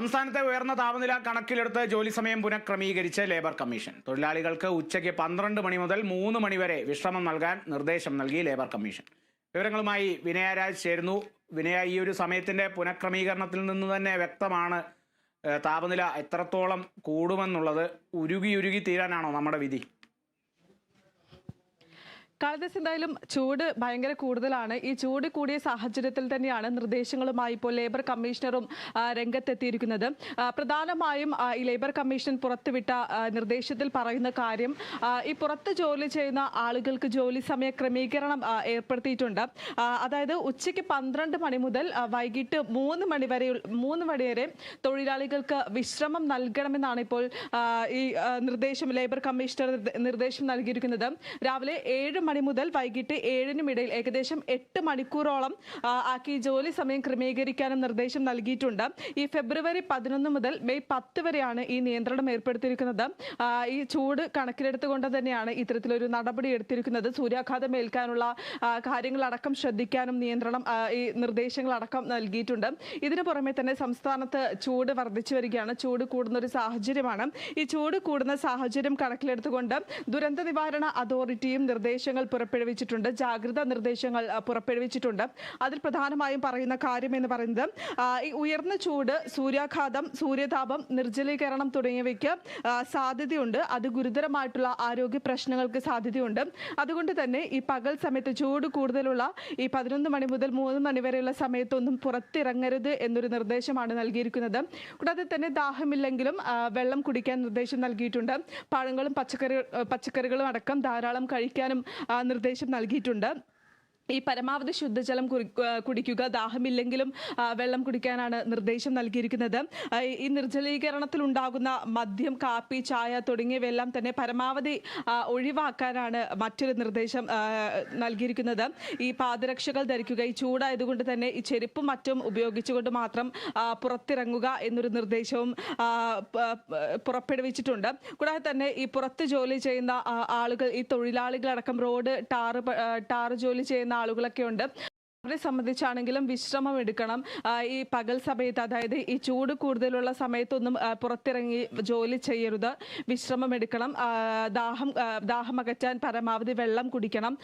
സംസ്ഥാനത്തെ ഉയർന്ന താപനില കണക്കിലെടുത്ത് ജോലി സമയം പുനഃക്രമീകരിച്ച് ലേബർ കമ്മീഷൻ. തൊഴിലാളികൾക്ക് ഉച്ചയ്ക്ക് പന്ത്രണ്ട് മണി മുതൽ മൂന്ന് മണി വരെ വിശ്രമം നൽകാൻ നിർദ്ദേശം നൽകി ലേബർ കമ്മീഷൻ. വിവരങ്ങളുമായി വിനയരാജ് ചേരുന്നു. വിനയ ഈ ഒരു സമയത്തിന്റെ പുനഃക്രമീകരണത്തിൽ നിന്ന് തന്നെ വ്യക്തമാണ് താപനില എത്രത്തോളം കൂടുമെന്നുള്ളത്. ഉരുകി ഉരുകി തീരാനാണോ നമ്മുടെ വിധി? കാളിദാസ് എന്തായാലും ചൂട് ഭയങ്കര കൂടുതലാണ്. ഈ ചൂട് കൂടിയ സാഹചര്യത്തിൽ തന്നെയാണ് നിർദ്ദേശങ്ങളുമായി ഇപ്പോൾ ലേബർ കമ്മീഷണറും രംഗത്തെത്തിയിരിക്കുന്നത്. പ്രധാനമായും ഈ ലേബർ കമ്മീഷൻ പുറത്തുവിട്ട നിർദ്ദേശത്തിൽ പറയുന്ന കാര്യം ഈ പുറത്ത് ജോലി ചെയ്യുന്ന ആളുകൾക്ക് ജോലി സമയ ക്രമീകരണം ഏർപ്പെടുത്തിയിട്ടുണ്ട്. അതായത് ഉച്ചയ്ക്ക് പന്ത്രണ്ട് മണി മുതൽ വൈകിട്ട് മൂന്ന് മണി വരെ മൂന്ന് മണി വരെ തൊഴിലാളികൾക്ക് വിശ്രമം നൽകണമെന്നാണ് ഇപ്പോൾ ഈ നിർദ്ദേശം ലേബർ കമ്മീഷണർ നിർദ്ദേശം നൽകിയിരിക്കുന്നത്. രാവിലെ ഏഴ് മണി മുതൽ വൈകിട്ട് ഏഴിനും ഇടയിൽ ഏകദേശം എട്ട് മണിക്കൂറോളം ആക്കി ജോലി സമയം ക്രമീകരിക്കാനും നിർദ്ദേശം നൽകിയിട്ടുണ്ട്. ഈ ഫെബ്രുവരി പതിനൊന്ന് മുതൽ മെയ് പത്ത് വരെയാണ് ഈ നിയന്ത്രണം ഏർപ്പെടുത്തിയിരിക്കുന്നത്. ഈ ചൂട് കണക്കിലെടുത്തുകൊണ്ട് തന്നെയാണ് ഇത്തരത്തിലൊരു നടപടി എടുത്തിരിക്കുന്നത്. സൂര്യാഘാതം ഏൽക്കാനുള്ള കാര്യങ്ങളടക്കം ശ്രദ്ധിക്കാനും നിയന്ത്രണം ഈ നിർദ്ദേശങ്ങളടക്കം നൽകിയിട്ടുണ്ട്. ഇതിനു പുറമെ തന്നെ സംസ്ഥാനത്ത് ചൂട് വർദ്ധിച്ചു വരികയാണ്. ചൂട് കൂടുന്ന ഒരു സാഹചര്യമാണ്. ഈ ചൂട് കൂടുന്ന സാഹചര്യം കണക്കിലെടുത്തുകൊണ്ട് ദുരന്ത നിവാരണ അതോറിറ്റിയും നിർദ്ദേശങ്ങൾ പുറപ്പെടുവിച്ചിട്ടുണ്ട്. ജാഗ്രതാ നിർദ്ദേശങ്ങൾ പുറപ്പെടുവിച്ചിട്ടുണ്ട്. അതിൽ പ്രധാനമായും പറയുന്ന കാര്യം എന്ന് പറയുന്നത് ഈ ഉയർന്ന ചൂട് സൂര്യാഘാതം സൂര്യതാപം നിർജലീകരണം തുടങ്ങിയവയ്ക്ക് സാധ്യതയുണ്ട്. അത് ഗുരുതരമായിട്ടുള്ള ആരോഗ്യ പ്രശ്നങ്ങൾക്ക് സാധ്യതയുണ്ട്. അതുകൊണ്ട് തന്നെ ഈ പകൽ സമയത്ത് ചൂട് കൂടുതലുള്ള ഈ പതിനൊന്ന് മണി മുതൽ മൂന്ന് മണി വരെയുള്ള സമയത്തൊന്നും പുറത്തിറങ്ങരുത് എന്നൊരു നിർദ്ദേശമാണ് നൽകിയിരിക്കുന്നത്. കൂടാതെ തന്നെ ദാഹമില്ലെങ്കിലും വെള്ളം കുടിക്കാൻ നിർദ്ദേശം നൽകിയിട്ടുണ്ട്. പഴങ്ങളും പച്ചക്കറി പച്ചക്കറികളും അടക്കം ധാരാളം കഴിക്കാനും നിർദ്ദേശം നൽകിയിട്ടുണ്ട്. ഈ പരമാവധി ശുദ്ധജലം കുടിക്കുക ദാഹമില്ലെങ്കിലും വെള്ളം കുടിക്കാനാണ് നിർദ്ദേശം നൽകിയിരിക്കുന്നത്. ഈ നിർജലീകരണത്തിൽ ഉണ്ടാകുന്ന മദ്യം കാപ്പി ചായ തുടങ്ങിയവയെല്ലാം തന്നെ പരമാവധി ഒഴിവാക്കാനാണ് മറ്റൊരു നിർദ്ദേശം നൽകിയിരിക്കുന്നത്. ഈ പാദരക്ഷകൾ ധരിക്കുക ഈ ചൂടായതുകൊണ്ട് തന്നെ ഈ ചെരുപ്പും മറ്റും ഉപയോഗിച്ചുകൊണ്ട് മാത്രം പുറത്തിറങ്ങുക എന്നൊരു നിർദ്ദേശവും പുറപ്പെടുവിച്ചിട്ടുണ്ട്. കൂടാതെ തന്നെ ഈ പുറത്ത് ജോലി ചെയ്യുന്ന ആളുകൾ ഈ തൊഴിലാളികളടക്കം റോഡ് ടാറ് ടാറ് ജോലി ചെയ്യുന്ന ആളുകളൊക്കെ ഉണ്ട്. അവരെ സംബന്ധിച്ചാണെങ്കിലും വിശ്രമം എടുക്കണം. ഈ പകൽ സമയത്ത് അതായത് ഈ ചൂട് കൂടുതലുള്ള സമയത്തൊന്നും പുറത്തിറങ്ങി ജോലി ചെയ്യരുത്. വിശ്രമം എടുക്കണം. ദാഹം ദാഹം അകറ്റാൻ പരമാവധി വെള്ളം കുടിക്കണം.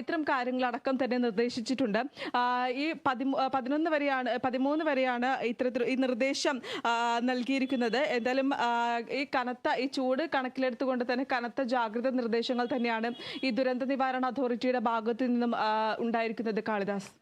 ഇത്തരം കാര്യങ്ങളടക്കം തന്നെ നിർദ്ദേശിച്ചിട്ടുണ്ട്. ഈ പതി പതിനൊന്ന് വരെയാണ് പതിമൂന്ന് വരെയാണ് ഇത്തരത്തിൽ ഈ നിർദ്ദേശം നൽകിയിരിക്കുന്നത്. എന്തായാലും ഈ കനത്ത ഈ ചൂട് കണക്കിലെടുത്തുകൊണ്ട് തന്നെ കനത്ത ജാഗ്രത നിർദ്ദേശങ്ങൾ തന്നെയാണ് ഈ ദുരന്ത നിവാരണ അതോറിറ്റിയുടെ ഭാഗത്തു നിന്നും ഉണ്ടായിരിക്കുന്നത് കാളിദാസ്.